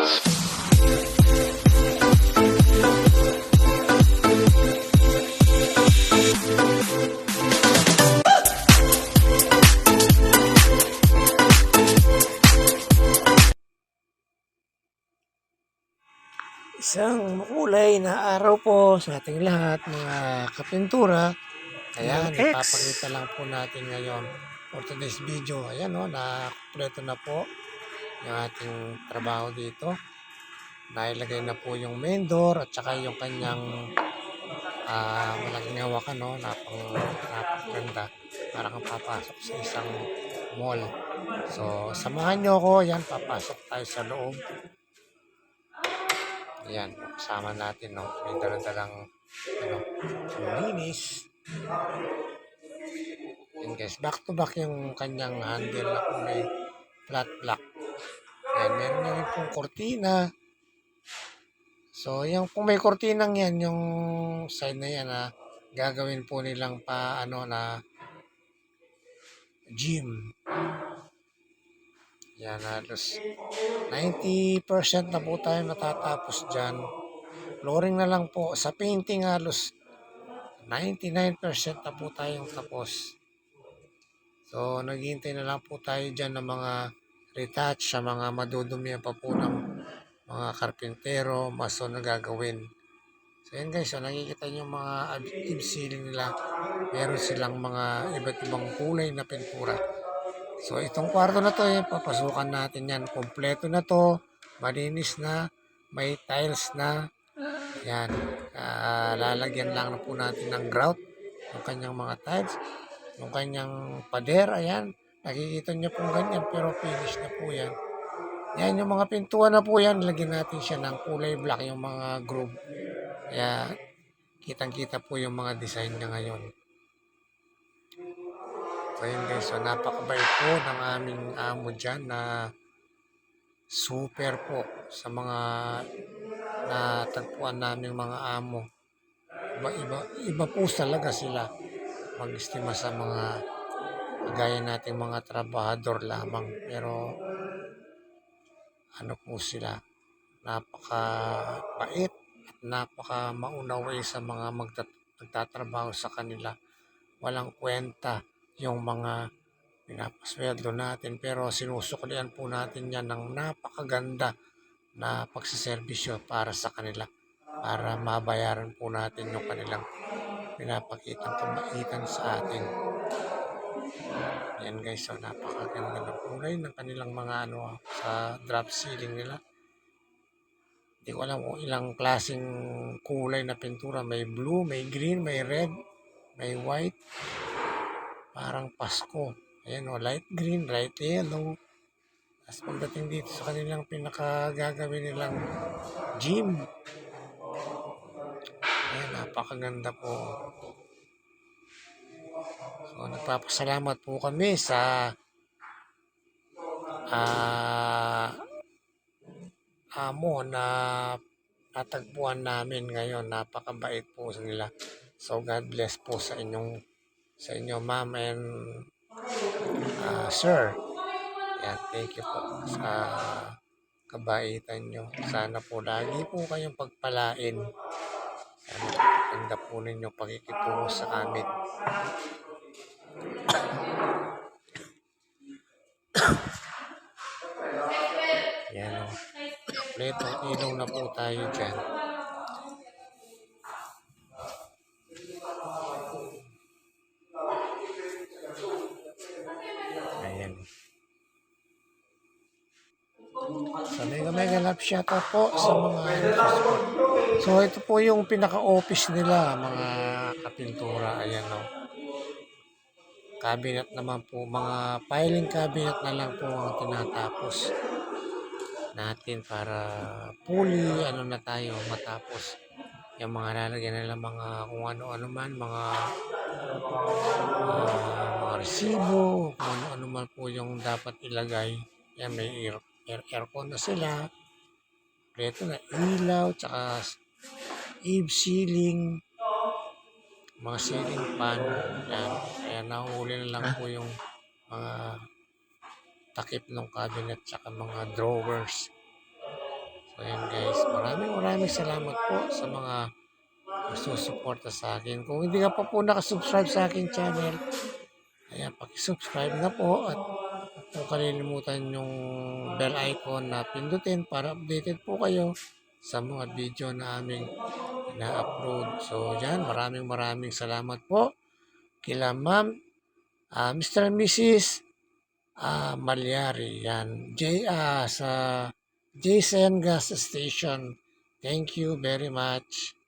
Isang makulay na araw po sa ating lahat, mga kapintura. Ayan, X. ipapakita lang po natin ngayon for today's video. Ayan o, na kompleto na po yung ating trabaho dito. Nailagay na po yung main door at saka yung kanyang ah malaking hawakan, no? Napang, napakaganda. Para kang papasok sa isang mall. So, samahan nyo ako. Yan, papasok tayo sa loob. Ayan, kasama natin, no? May dala-dalang, ano, linis. Yan guys, back to back yung kanyang handle na kulay flat black. Ayan, meron na rin pong kortina. So, yung kung may kortinang yan, yung side na yan, na gagawin po nilang pa, ano, na gym. Yan, halos 90% na po tayo natatapos dyan. Flooring na lang po. Sa painting halos 99% na po tayong tapos. So, naghihintay na lang po tayo dyan ng mga retouch sa mga madudumi pa po ng mga karpintero, maso na gagawin. So, yan guys, so nakikita nyo mga ab- ceiling nila. Meron silang mga iba't ibang kulay na pintura. So itong kwarto na to, eh, papasukan natin yan. Kompleto na to, malinis na, may tiles na. Yan, Ah, lalagyan lang na po natin ng grout, yung kanyang mga tiles, yung kanyang pader, ayan. Nakikita nyo po ganyan, pero finish na po yan. Yan, yung mga pintuan na po yan, lagyan natin siya ng kulay black, yung mga groove. Kaya, kitang-kita po yung mga design niya ngayon. So yun guys, so napakabait po ng aming amo dyan na super po sa mga natagpuan namin mga amo. Iba, iba, iba po talaga sila mag-estima sa mga gaya nating mga trabahador lamang. Pero ano po sila, napaka bait at napaka maunaway sa mga magtat- magtatrabaho sa kanila. Walang kwenta yung mga pinapasweldo natin pero sinusuklian po natin yan ng napakaganda na pagsiservisyo para sa kanila para mabayaran po natin yung kanilang pinapakitang kabaitan sa atin. Yan guys, so napakaganda ng kulay ng kanilang mga ano sa drop ceiling nila. Hindi ko alam kung ilang klaseng kulay na pintura. May blue, may green, may red, may white. Parang Pasko. Ayan o, light green, light yellow. Tapos pagdating dito sa kanilang pinakagagawin nilang gym. Ayan, napakaganda po. So, nagpapasalamat po kami sa ah amo na natagpuan namin ngayon. Napakabait po sa nila. So, God bless po sa inyong sa inyo, ma'am and ah, sir. Yan, thank you po sa kabaitan nyo. Sana po lagi po kayong pagpalain. Sana ganda po ninyo pakikitungo sa amin. Yan o. Kompleto ilaw na po tayo dyan. Ayan. So, mega mega love shoutout po sa mga. So, ito po yung pinaka-office nila, mga kapintura. Ayan, no. Cabinet naman po, mga filing cabinet na lang po ang tinatapos natin para fully, ano na tayo, matapos yung mga lalagyan nila mga kung ano-ano man, mga ah, mga resibo, kung ano-ano man po yung dapat ilagay. Yan, may air, air, aircon na sila. Preto na ilaw, tsaka eve ceiling, mga ceiling fan. Yan. Kaya nahuli na lang po yung mga takip ng cabinet tsaka mga drawers. So yan guys, maraming maraming salamat po sa mga susuporta sa akin. Kung hindi ka pa po nakasubscribe sa aking channel, ayan, pakisubscribe na po at at kung kalilimutan yung bell icon na pindutin para updated po kayo sa mga video na aming na-upload. So yan, maraming maraming salamat po kila ma'am, ah, Mr. and Mrs. ah, Malyari. Yan, J, ah, sa Jason Gas Station. Thank you very much.